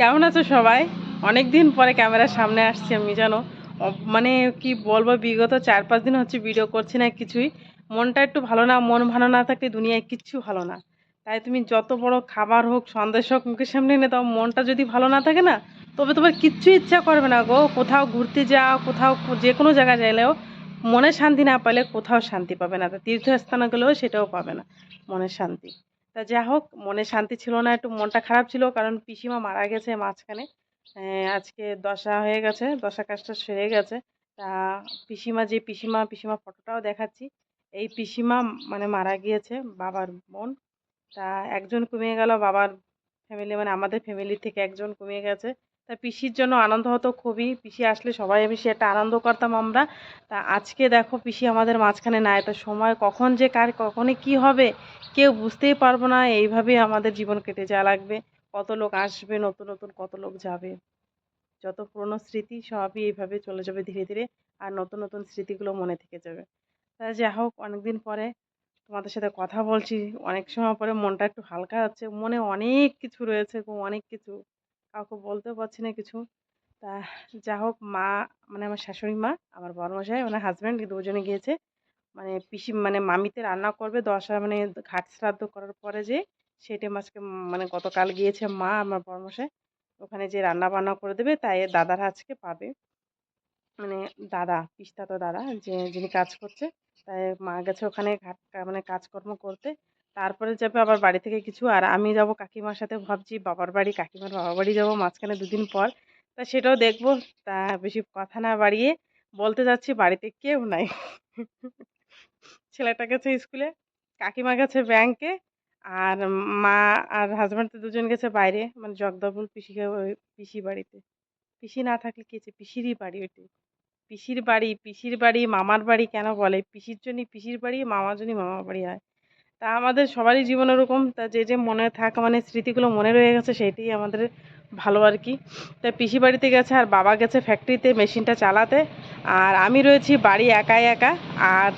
কেমন আছো সবাই? অনেক দিন পরে ক্যামেরার সামনে আসছি আমি, জানো। মানে কি বলব, বিগত চার পাঁচ দিন হচ্ছে ভিডিও করছি না কিছুই। মনটা একটু ভালো না, মন ভালো না থাকলে দুনিয়ায় কিচ্ছু ভালো না। তাই তুমি যত বড় খাবার হোক, সন্দেশ হোক, মুখের সামনে এনে দাও, মনটা যদি ভালো না থাকে না, তবে তোমার কিচ্ছু ইচ্ছা করবে না গো। কোথাও ঘুরতে যাও, কোথাও যে কোনো জায়গায় গেলেও মনে শান্তি না পেলে কোথাও শান্তি পাবে না। তা তীর্থস্থানে গেলেও সেটাও পাবে না মনের শান্তি। তা যা হোক, মনে শান্তি ছিল না, একটু মনটা খারাপ ছিল, কারণ পিসিমা মারা গেছে মাঝখানে। আজকে দশা হয়ে গেছে, দশা কাজটা সেরে গেছে। তা পিসিমা যে পিসিমা পিসিমা ফটোটাও দেখাচ্ছি। এই পিসিমা মানে মারা গিয়েছে বাবার বোন। তা একজন কমে গেল, বাবার ফ্যামিলি মানে আমাদের ফ্যামিলি থেকে একজন কমে গেছে। তা পিসির জন্য আনন্দ হতো খুবই। পিসি আসলে সবাই বেশি একটা আনন্দ করতাম আমরা। তা আজকে দেখো পিসি আমাদের মাঝখানে নাই। তো সময় কখন যে কার, কখনই কি হবে কেউ বুঝতেই পারব না। এইভাবেই আমাদের জীবন কেটে যাওয়া লাগবে। কত লোক আসবে, নতুন নতুন কত লোক যাবে। যত পুরনো স্মৃতি সবই এইভাবে চলে যাবে ধীরে ধীরে। আর নতুন নতুন স্মৃতিগুলো মনে থেকে যাবে। তা যা হোক, অনেকদিন পরে তোমাদের সাথে কথা বলছি। অনেক সময় পরে মনটা একটু হালকা হচ্ছে মনে অনেক কিছু রয়েছে অনেক কিছু। কাউকে বলতেও পারছি না কিছু। তা যা হোক, মা মানে আমার শাশুড়ি মা, আমার বড়মশাই মানে হাজব্যান্ড দুজনে গিয়েছে। মানে পিসি মানে মামিতে রান্না করবে দশা মানে ঘাট শ্রাদ্ধ করার পরে যে সেটে মাছকে মানে গতকাল গিয়েছে মা, আমার বড়মশাই। ওখানে যে রান্না বান্না করে দেবে, তাই দাদারা আজকে পাবে। মানে দাদা পিস্তা তো দাদা, যে যিনি কাজ করছে, তাই মা গেছে ওখানে ঘাট মানে কাজকর্ম করতে। তারপরে যাবে আবার বাড়ি থেকে কিছু। আর আমি যাব কাকিমার সাথে ভাবছি, বাবার বাড়ি, কাকিমার বাবার বাড়ি যাব মাঝখানে দুদিন পর। তা সেটাও দেখব। তা বেশি কথা না বাড়িয়ে বলতে যাচ্ছি, বাড়িতে কেউ নাই। ছেলেটা গেছে স্কুলে, কাকিমা গেছে ব্যাংকে আর মা আর হাজব্যান্ড তো দুজন গেছে বাইরে মানে জগদলপুর পিসি পিসি বাড়িতে। পিসি না থাকলে কি হচ্ছে? পিসিরই বাড়ি ওইটি। পিসির বাড়ি পিসির বাড়ি, মামার বাড়ি কেন বলে? পিসির জন্যই পিসির বাড়ি, মামার জন্যই মামার বাড়ি হয়। তা আমাদের সবারই জীবন ওরকম। তা যে যে মনে থাকা মানে স্মৃতিগুলো মনে রয়ে গেছে সেটাই আমাদের ভালো আর কি। তা পিসি বাড়িতে গেছে আর বাবা গেছে ফ্যাক্টরিতে মেশিনটা চালাতে। আর আমি রয়েছি বাড়ি একাই একা। আর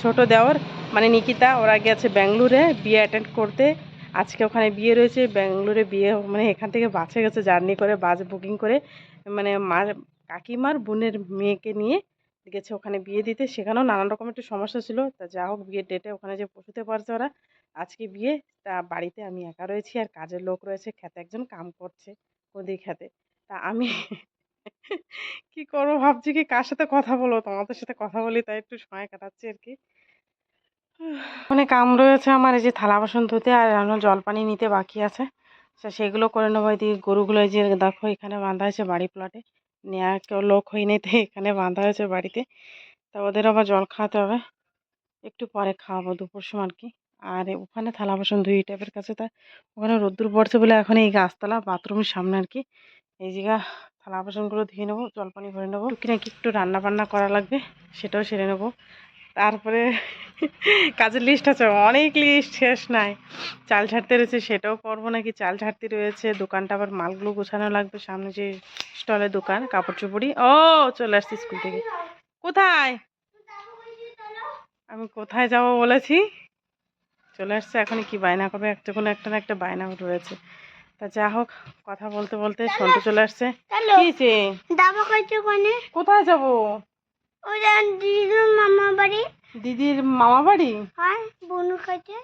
ছোট দেওয়ার মানে নিকিতা, ওরা গেছে ব্যাঙ্গালোরে বিয়ে অ্যাটেন্ড করতে। আজকে ওখানে বিয়ে রয়েছে, ব্যাঙ্গালোরে বিয়ে মানে এখান থেকে বাসে গেছে, জার্নি করে, বাস বুকিং করে। মানে মার কাকিমার বোনের মেয়েকে নিয়ে গেছে ওখানে বিয়ে দিতে। সেখানেও নানান রকম একটু সমস্যা ছিল। তা যা হোক, বিয়ের ডেটে ওখানে যে পৌঁছতে পারছে ওরা, আজকে বিয়ে, তা বাড়িতে আমি একা রয়েছি আর কাজের লোক রয়েছে, খেতে একজন কাম করছে ওদের খেতে। তা আমি কি করব ভাবছি কি কার সাথে কথা বলব? তোমাদের সাথে কথা বলি, তাই একটু সময় কাটাচ্ছি আর কি। মানে কাম রয়েছে আমার, এই যে থালা বাসন ধুতে আর এখনও জল পানি নিতে বাকি আছে। সেগুলো করে নেব এদিকে গরুগুলো যে দেখো এখানে বাঁধা হয়েছে বাড়ি প্লটে নেওয়া কেউ লোক হয়নি তো এখানে বাঁধা হয়েছে বাড়িতে। তা ওদের আবার জল খাওয়াতে হবে। একটু পরে খাওয়াবো দুপুর সময় আর কি আর ওখানে থালা বাসন ধুই টাইপের কাছে তা ওখানে রোদ্দুর পড়ছে বলে এখন এই গাছতলা, বাথরুমের সামনে আর কি এই জায়গা থালা বাসনগুলো ধুয়ে নেব জল পানি ভরে নেব। কি নাকি একটু রান্না বান্না করা লাগবে, সেটাও সেরে নেব। তারপরে কাজের লিস্ট আছে অনেক লিস্ট শেষ নাই। চাল ছাড়তে রয়েছে সেটাও করব নাকি? চাল ছাড়তে রয়েছে দোকানটা আবার মালগুলো গোছানো লাগবে সামনে যে স্টলের দোকান কাপড় চুপড়ি ও চলে আসছি স্কুল থেকে। কোথায়? আমি কোথায় যাব বলেছি? চলে আসছে এখন কি বায়না করবে? একটা কোনো একটা না একটা বায়না রয়েছে। তা যা হোক কথা বলতে বলতে সন্টু চলে আসছে। কোথায় যাব? যে দিদির মামা বাড়ি। দিদির মামা বাড়ি? হয় বনু খাইতে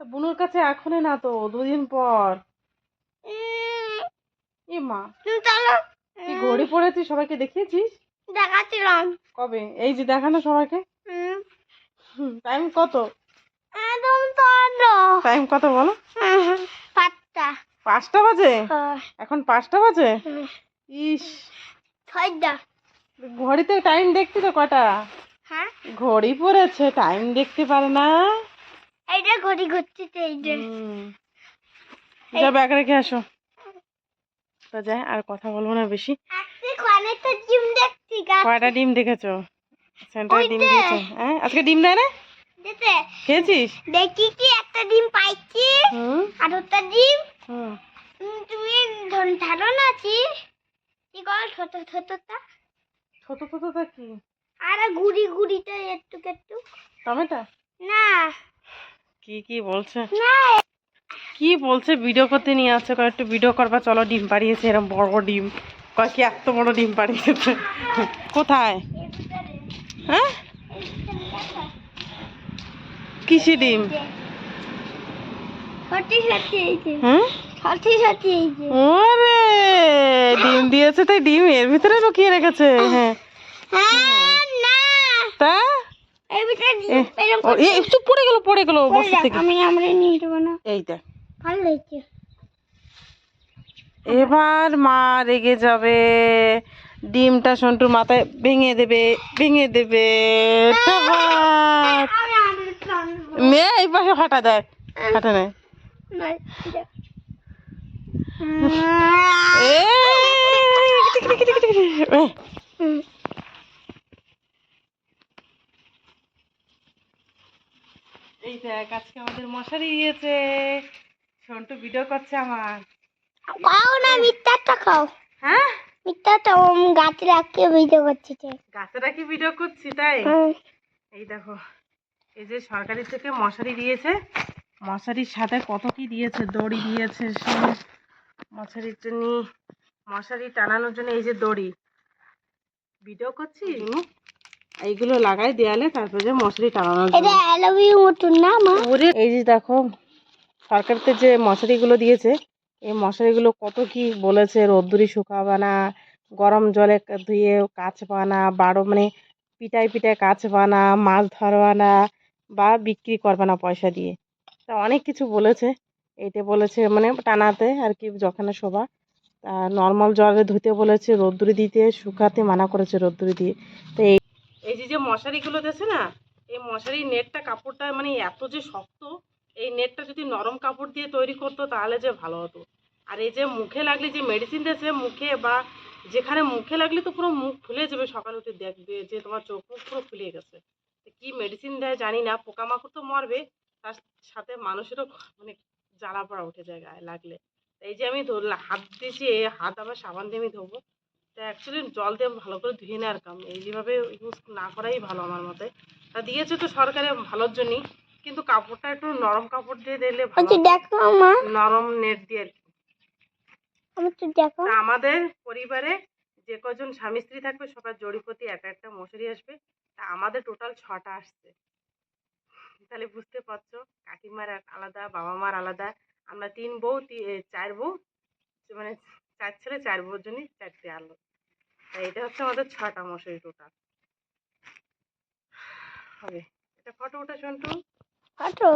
তা বুনুর কাছে এখনই না তো দুদিন পর। এ মা চলো। তুই ঘড়ি পড়েছিস সবাইকে দেখিয়েছিস? দেখাচ্ছিলাম। কবে? এই যে দেখানো সবাইকে? টাইম কত? একদম চলো টাইম কত বলো? পাঁচটা। পাঁচটা বাজে? এখন পাঁচটা বাজে? ইস। ছয়টা। ঘড়িতে টাইম দেখছি তো কটা? হ্যাঁ? ঘড়ি পড়েছে টাইম দেখতে পারে না। এইটা ঘড়ি ঘুরছে এইটা। যা। ব্যাগ রেখে আসো। তো যাই আর কথা বলব না বেশি। জিম দেখছি কয়টা ডিম দেখেছ? সেন্টারে ডিম। দিয়েছে হ্যাঁ? আজকে ডিম দেয় না? খেয়েছিস? দেখি কি একটা ডিম পাইছি। আর ওটা ডিম? হুম। তুমি ধন ধারো না কি কি কল ছোট ছোটটা ছোট ছোটটা কি? আর গুড়ি গুড়িটা একটু একটু টমেটো? না। কি কি বলছে? না। কি বলছে? ভিডিও করতে নিয়ে আসছে। কয় একটু ভিডিও করবা চলো ডিম পাড়িয়েছে এরকম বড় বড় ডিম। কয় কি এত বড় ডিম পাড়িয়েছে কোথায়? হ্যাঁ? কিসি ডিম? হুম? ওরে ডিম দিয়েছে তাই ডিম এর ভিতরে লুকিয়ে রেখেছে। হ্যাঁ। তা? একটু পড়ে গেল পড়ে গেল করে বসে থেকে। আমি আমরা নিয়ে যাব না। এই দেখ। ভালো হয়েছে। এবার মা রেগে যাবে। ডিমটা সন্টুর মাথায় ভেঙে দেবে ভেঙে দেবে। নে এই পাশে ফাটা দেয়। ফাটা নেয়। এই, দেখ আজকে আমাদের মশারি দিয়েছে সন্টু ভিডিও করছে আমার। খাও না মিথ্যাটা খাও। হ্যাঁ? মিথ্যাটা ও গাছে রাখিয়ে ভিডিও করছে। গাছে রাখি ভিডিও করছি তাই? এই দেখো এই যে সরকারি থেকে মশারি দিয়েছে। মশারির সাথে কত কি দিয়েছে? দড়ি দিয়েছে সে মশারির জন্য মশারি টানানোর জন্য এই যে দড়ি। ভিডিও করছি এইগুলো লাগাই দেয়ালে তারপরে যে মশারি টানানোর জন্য। এটা অ্যালোভি মতন না মা? ওরে এই যে দেখো সরকারতে যে মশারিগুলো দিয়েছে এই মশারিগুলো কত কি বলেছে রোদ্দুরি শুকাবে না গরম জলে ধুয়ে কাচ বানা বারো মানে পিটায় পিটায় কাচ বানা মাছ ধরবা না বা বিক্রি করবে না পয়সা দিয়ে। তা অনেক কিছু বলেছে। এইটা বলেছে মানে টানাতে আর কি যখন শোভা। নর্মাল জলে ধুতে বলেছে, রোদ্দুরি দিতে, শুকাতে মানা করেছে রোদ্দুরি দিয়ে। তো এই এই যে যে মশারিগুলো দিয়েছে না, এই মশারির নেটটা, কাপড়টা মানে এত যে শক্ত, এই নেটটা যদি নরম কাপড় দিয়ে তৈরি করতো তাহলে যে ভালো হতো। আর এই যে মুখে লাগলে যে মেডিসিন দিয়েছে, মুখে বা যেখানে মুখে লাগলে তো পুরো মুখ ফুলে যাবে, সকাল উঠে দেখবে যে তোমার চোখ মুখ পুরো ফুলে গেছে। কি মেডিসিন দেয় জানি না, পোকামাকড় তো মরবে, তার সাথে মানুষেরও মানে জ্বালা পড়া উঠে যায় গায়ে লাগলে। এই যে আমি ধরলাম হাত দিয়েছি হাত আবার সাবান দিয়ে আমি ধোবো। তা অ্যাকচুয়ালি জল দিয়ে ভালো করে ধুয়ে নেওয়ার কাম। এই যেভাবে ইউজ না করাই ভালো আমার মতে। তা দিয়েছে তো সরকারে ভালোর জন্যই কিন্তু কাপড়টা একটু নরম কাপড় দিয়ে দিলে ভালো দেখো নরম নেট দিয়ে আর কি। দেখো। আমাদের পরিবারে যে কজন স্বামী স্ত্রী থাকবে সবার জড়িপতি একটা একটা মশারি আসবে। তা আমাদের টোটাল ছটা আসছে। তাহলে বুঝতে পারছ। কাকিমার আলাদা বাবা মার আলাদা। আমরা তিন বউ চার বউ। মানে চার ছেলে, চার বউর জন্যই চারটে আলো। তাই এটা হচ্ছে আমাদের ছটা মশারি টোটাল হবে। এটা ফটো ওটা সন্টু কাটো